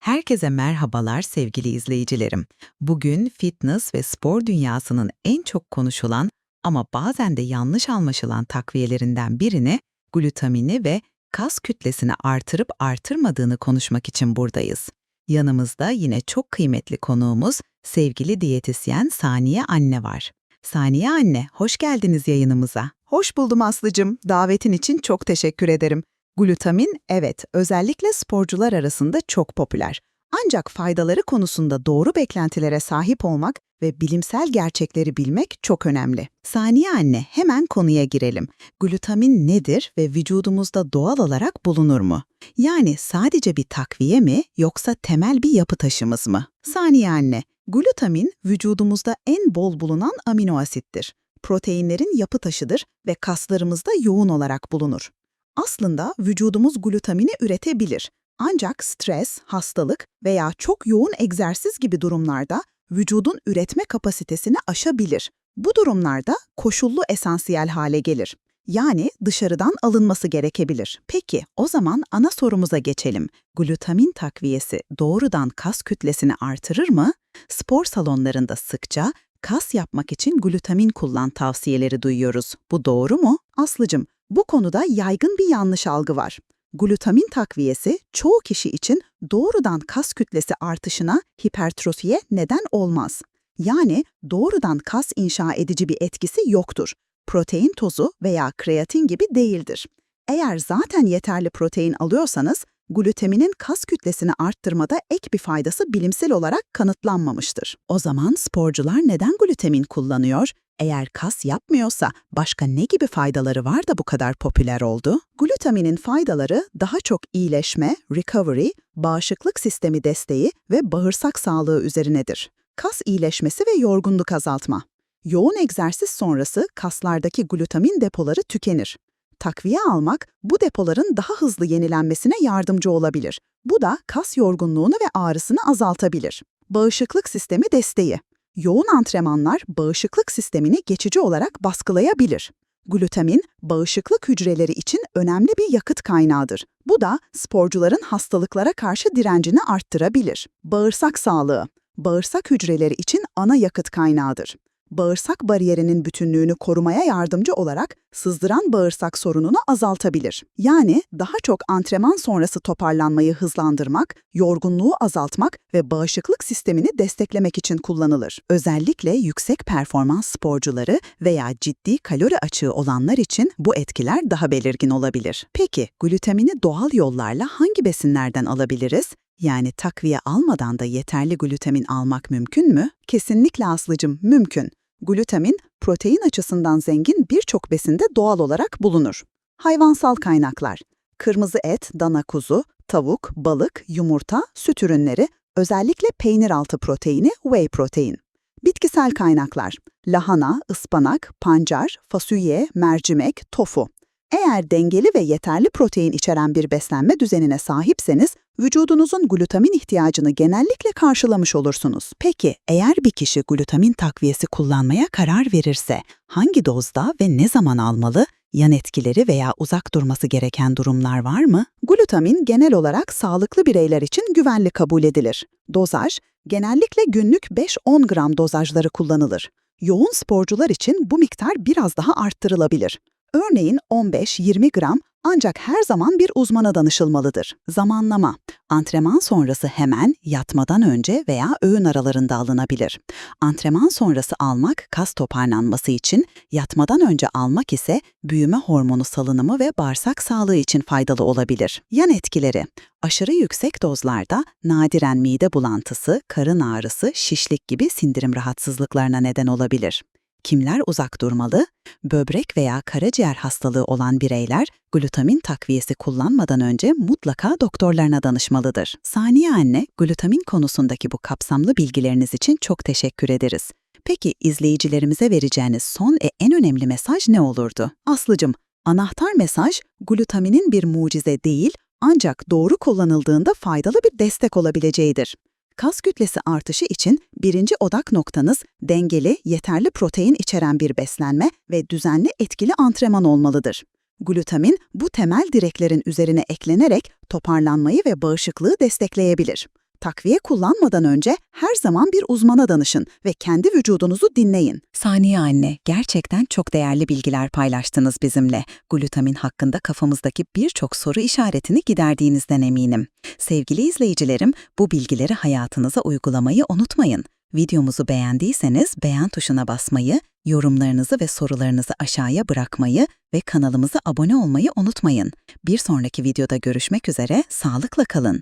Herkese merhabalar sevgili izleyicilerim. Bugün fitness ve spor dünyasının en çok konuşulan ama bazen de yanlış anlaşılan takviyelerinden birini, glutamini ve kas kütlesini artırıp artırmadığını konuşmak için buradayız. Yanımızda yine çok kıymetli konuğumuz sevgili diyetisyen Saniye Anne var. Saniye Anne, hoş geldiniz yayınımıza. Hoş buldum Aslı'cım. Davetin için çok teşekkür ederim. Glutamin, evet, özellikle sporcular arasında çok popüler. Ancak faydaları konusunda doğru beklentilere sahip olmak ve bilimsel gerçekleri bilmek çok önemli. Saniye anne, hemen konuya girelim. Glutamin nedir ve vücudumuzda doğal olarak bulunur mu? Yani sadece bir takviye mi yoksa temel bir yapı taşımız mı? Saniye anne, glutamin vücudumuzda en bol bulunan amino asittir. Proteinlerin yapı taşıdır ve kaslarımızda yoğun olarak bulunur. Aslında vücudumuz glutamini üretebilir. Ancak stres, hastalık veya çok yoğun egzersiz gibi durumlarda vücudun üretme kapasitesini aşabilir. Bu durumlarda koşullu esansiyel hale gelir. Yani dışarıdan alınması gerekebilir. Peki o zaman ana sorumuza geçelim. Glutamin takviyesi doğrudan kas kütlesini artırır mı? Spor salonlarında sıkça kas yapmak için glutamin kullan tavsiyeleri duyuyoruz. Bu doğru mu? Aslıcım, bu konuda yaygın bir yanlış algı var. Glutamin takviyesi çoğu kişi için doğrudan kas kütlesi artışına, hipertrofiye neden olmaz. Yani doğrudan kas inşa edici bir etkisi yoktur. Protein tozu veya kreatin gibi değildir. Eğer zaten yeterli protein alıyorsanız, glutaminin kas kütlesini arttırmada ek bir faydası bilimsel olarak kanıtlanmamıştır. O zaman sporcular neden glutamin kullanıyor? Eğer kas yapmıyorsa başka ne gibi faydaları var da bu kadar popüler oldu? Glutaminin faydaları daha çok iyileşme, recovery, bağışıklık sistemi desteği ve bağırsak sağlığı üzerinedir. Kas iyileşmesi ve yorgunluk azaltma. Yoğun egzersiz sonrası kaslardaki glutamin depoları tükenir. Takviye almak bu depoların daha hızlı yenilenmesine yardımcı olabilir. Bu da kas yorgunluğunu ve ağrısını azaltabilir. Bağışıklık sistemi desteği. Yoğun antrenmanlar bağışıklık sistemini geçici olarak baskılayabilir. Glutamin, bağışıklık hücreleri için önemli bir yakıt kaynağıdır. Bu da sporcuların hastalıklara karşı direncini arttırabilir. Bağırsak sağlığı, bağırsak hücreleri için ana yakıt kaynağıdır bağırsak bariyerinin bütünlüğünü korumaya yardımcı olarak sızdıran bağırsak sorununu azaltabilir. Yani daha çok antrenman sonrası toparlanmayı hızlandırmak, yorgunluğu azaltmak ve bağışıklık sistemini desteklemek için kullanılır. Özellikle yüksek performans sporcuları veya ciddi kalori açığı olanlar için bu etkiler daha belirgin olabilir. Peki, glutamini doğal yollarla hangi besinlerden alabiliriz? Yani takviye almadan da yeterli glutamin almak mümkün mü? Kesinlikle Aslıcım, mümkün. Glutamin, protein açısından zengin birçok besinde doğal olarak bulunur. Hayvansal kaynaklar, kırmızı et, dana kuzu, tavuk, balık, yumurta, süt ürünleri, özellikle peynir altı proteini, whey protein. Bitkisel kaynaklar, lahana, ıspanak, pancar, fasulye, mercimek, tofu. Eğer dengeli ve yeterli protein içeren bir beslenme düzenine sahipseniz, vücudunuzun glutamin ihtiyacını genellikle karşılamış olursunuz. Peki, eğer bir kişi glutamin takviyesi kullanmaya karar verirse, hangi dozda ve ne zaman almalı, yan etkileri veya uzak durması gereken durumlar var mı? Glutamin genel olarak sağlıklı bireyler için güvenli kabul edilir. Dozaj, genellikle günlük 5-10 gram dozajları kullanılır. Yoğun sporcular için bu miktar biraz daha arttırılabilir. Örneğin 15-20 gram ancak her zaman bir uzmana danışılmalıdır. Zamanlama, antrenman sonrası hemen, yatmadan önce veya öğün aralarında alınabilir. Antrenman sonrası almak kas toparlanması için, yatmadan önce almak ise büyüme hormonu salınımı ve bağırsak sağlığı için faydalı olabilir. Yan etkileri, aşırı yüksek dozlarda nadiren mide bulantısı, karın ağrısı, şişlik gibi sindirim rahatsızlıklarına neden olabilir. Kimler uzak durmalı? Böbrek veya karaciğer hastalığı olan bireyler glutamin takviyesi kullanmadan önce mutlaka doktorlarına danışmalıdır. Saniye anne, glutamin konusundaki bu kapsamlı bilgileriniz için çok teşekkür ederiz. Peki izleyicilerimize vereceğiniz son ve en önemli mesaj ne olurdu? Aslıcım, anahtar mesaj glutaminin bir mucize değil, ancak doğru kullanıldığında faydalı bir destek olabileceğidir. Kas kütlesi artışı için birinci odak noktanız dengeli, yeterli protein içeren bir beslenme ve düzenli etkili antrenman olmalıdır. Glutamin bu temel direklerin üzerine eklenerek toparlanmayı ve bağışıklığı destekleyebilir. Takviye kullanmadan önce her zaman bir uzmana danışın ve kendi vücudunuzu dinleyin. Saniye anne, gerçekten çok değerli bilgiler paylaştınız bizimle. Glutamin hakkında kafamızdaki birçok soru işaretini giderdiğinizden eminim. Sevgili izleyicilerim, bu bilgileri hayatınıza uygulamayı unutmayın. Videomuzu beğendiyseniz beğen tuşuna basmayı, yorumlarınızı ve sorularınızı aşağıya bırakmayı ve kanalımıza abone olmayı unutmayın. Bir sonraki videoda görüşmek üzere, sağlıkla kalın.